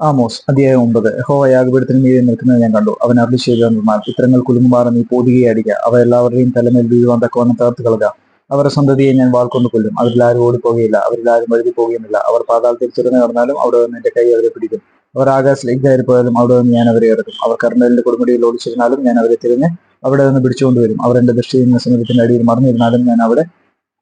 Amos അധ്യായം ഒമ്പത്. ഹോ യാഗപീഠത്തിന് മീതെ നിൽക്കുന്നത് ഞാൻ കണ്ടു. അവൻ അരുളി ചെയ്തെന്നാൽ ഇത്തരങ്ങൾ കുലുങ്ങുമാറ നീ പോതുകയെ അടിക്കുക അവ എല്ലാവരുടെയും തലമേൽ വീഴുവാൻ തക്കവണ്ണം തകർത്ത് കളുക അവരുടെ സന്തതിയെ ഞാൻ വാൾക്കൊണ്ട് കൊല്ലും. അവരിൽ ആരും ഓടിപ്പോകുകയില്ല അവരിൽ ആരും വഴുതി പോകുകയുമില്ല അവർ പാതാളത്തിൽ തുറന്നു നടന്നാലും അവിടെ നിന്ന് എന്റെ കൈ അവരെ പിടിക്കും. അവർ ആകാശത്തിലേക്ക് കയറിപ്പോയാലും അവിടെ നിന്ന് ഞാൻ അവരെ ഇറക്കും. അവർ കർണലിന്റെ കൊടുമുടിയിൽ ഓടിച്ചിരുന്നാലും ഞാൻ അവരെ തിരിഞ്ഞ് അവിടെ നിന്ന് പിടിച്ചുകൊണ്ടുവരും. അവർ എന്റെ ദൃഷ്ടിയിൽ നിന്ന് അടിയിൽ മറന്നിരുന്നാലും ഞാൻ അവിടെ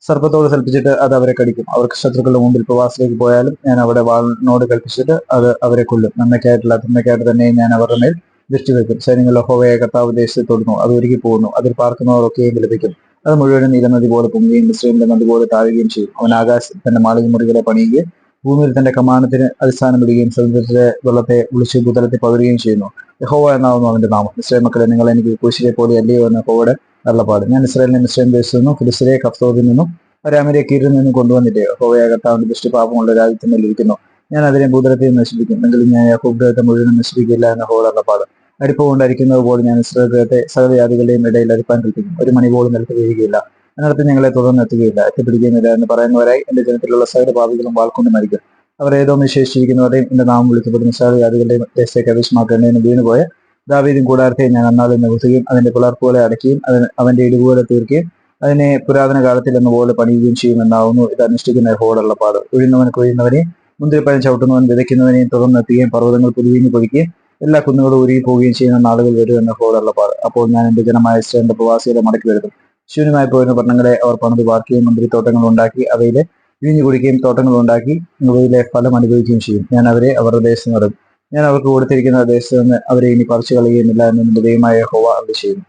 സർപ്പത്തോട് കൽപ്പിച്ചിട്ട് അത് അവരെ കടിക്കും. അവർക്ക് ശത്രുക്കളുടെ മുമ്പിൽ പ്രവാസത്തിലേക്ക് പോയാലും ഞാൻ അവിടെ വാളിനോട് കൽപ്പിച്ചിട്ട് അത് അവരെ കൊല്ലും. നന്മയ്ക്കായിട്ടില്ല തിന്മയ്ക്കായിട്ട് തന്നെ ഞാൻ അവരുടെ മേൽ ദൃഷ്ടി വെക്കും. സൈന്യങ്ങളുടെ ഹോവയെ കർത്താവ് ദേശത്ത് തൊടുന്നു. അത് ഒരുക്കി പോകുന്നു അതിൽ പാർക്കുന്നവരൊക്കെയും ലഭിക്കും അത് മുഴുവനും നീലനദി പോലെ പൊങ്ങുകയും മിശ്രീമിന്റെ നദി പോലെ താഴുകയും ചെയ്യും. അവൻ ആകാശത്തിൽ തന്റെ മാളിക മുറികളെ പണിയുകയും ഭൂമിയിൽ തന്റെ കമാനത്തിന് അടിസ്ഥാനമിടുകയും സമുദ്രത്തിലെ വെള്ളത്തെ വിളിച്ച് ഭൂതലത്തെ പകരുകയും ചെയ്യുന്നു. യഹോവ എന്നാവുന്നു അവന്റെ നാമം. മുസ്ലിം മക്കളെ നിങ്ങൾ എനിക്ക് കുശിലെ പോലെ അല്ലയോ എന്ന യഹോവയുടെ അരുളപ്പാട് ഞാൻ ഇസ്രായേലിനെ മിശ്രയും ദേശത്തു നിന്നും ഫിലിസ്തീനെ കഫ്തോദിൽ നിന്നും രാമരെ കീഴിൽ നിന്നും കൊണ്ടുവന്നില്ലേ? ഹോവയാ കർത്താവിന്റെ ദൃഷ്ടിപാപമുള്ള രാജ്യത്ത് ഇരിക്കുന്നു ഞാൻ അതിനെ ഭൂതലത്തെ നശിപ്പിക്കും. എങ്കിലും ഞാൻ യാക്കോബ് മുഴുവൻ നശിപ്പിക്കില്ല എന്ന ഹോൾ അരുളപ്പാട് അരിപ്പ കൊണ്ടായിരിക്കുന്നത് പോലെ ഞാൻ ഇസ്രായേൽ ഗ്രഹത്തെ സകല ഇടയിൽ അരിപ്പാൻ കൽപ്പിക്കും. ഒരു മണി പോലും നിലത്ത് വീഴുകയില്ല അതിനർത്ഥം ഞങ്ങളെ തുടർന്ന് എത്തുകയില്ല. എത്തിപ്പിടിക്കുന്നില്ല എന്ന് പറയുന്നവരായി എന്റെ ജനത്തിലുള്ള സകല പാപികളും വാൾക്കൊണ്ട് മരിക്കും. അവർ ഏതോ വിശേഷിച്ചിരിക്കുന്നവരെയും എന്റെ നാമം വിളിക്കപ്പെടുന്ന സകല ജാതികളുടെയും ദേശത്തേക്ക് അവിസ്മാക്കേണ്ടതിന് വീണുപോയ ദാവീദും കൂടാരത്തെ ഞാൻ അന്നാളിൽ നിവസിക്കുകയും അതിന്റെ പിളർപ്പുകളെ അടയ്ക്കുകയും അതിന് അവന്റെ ഇടിവുകളെ തീർക്കുകയും അതിനെ പുരാതന കാലത്തിൽ എന്ന പോലെ പണിയുകയും ചെയ്യുമെന്നാവുന്നു. ഇത് അനുഷ്ഠിക്കുന്ന ഹോടുള്ള പാട്. ഉഴുന്നവൻ കൊയ്യുന്നവനെ മുന്തിരിപ്പഴം ചവിട്ടുന്നവൻ വിതയ്ക്കുന്നവനെയും തുടർന്നെത്തുകയും പർവതങ്ങൾ പുതുവിഞ്ഞു പൊഴിക്കുകയും എല്ലാ കുന്നുകളും ഉരുകി പോവുകയും ചെയ്യുന്ന നാളുകൾ വരും എന്ന ഹോടുള്ള പാട്. അപ്പോൾ ഞാൻ എന്റെ ജനമായ ഇസ്രേലിന്റെ പ്രവാസികളെ മടക്കി വരുത്തും. ശൂന്യമായി പോയിരുന്ന പട്ടണങ്ങളെ അവർ പണിത് പാർക്കുകയും മുന്തിരിത്തോട്ടങ്ങൾ ഉണ്ടാക്കി അവയിലെ വീഞ്ഞു കുടിക്കുകയും തോട്ടങ്ങൾ ഉണ്ടാക്കി അവയിലെ ഫലം അനുഭവിക്കുകയും ചെയ്യും. ഞാൻ അവരെ അവരുടെ ദേശം നിറം ഞാൻ അവർക്ക് കൊടുത്തിരിക്കുന്ന ദേശത്ത് നിന്ന് അവരെ ഇനി പറിച്ചു കളയുകയുമില്ല എന്ന് ദൈവമായ ഹോവ അത് ചെയ്യുന്നു.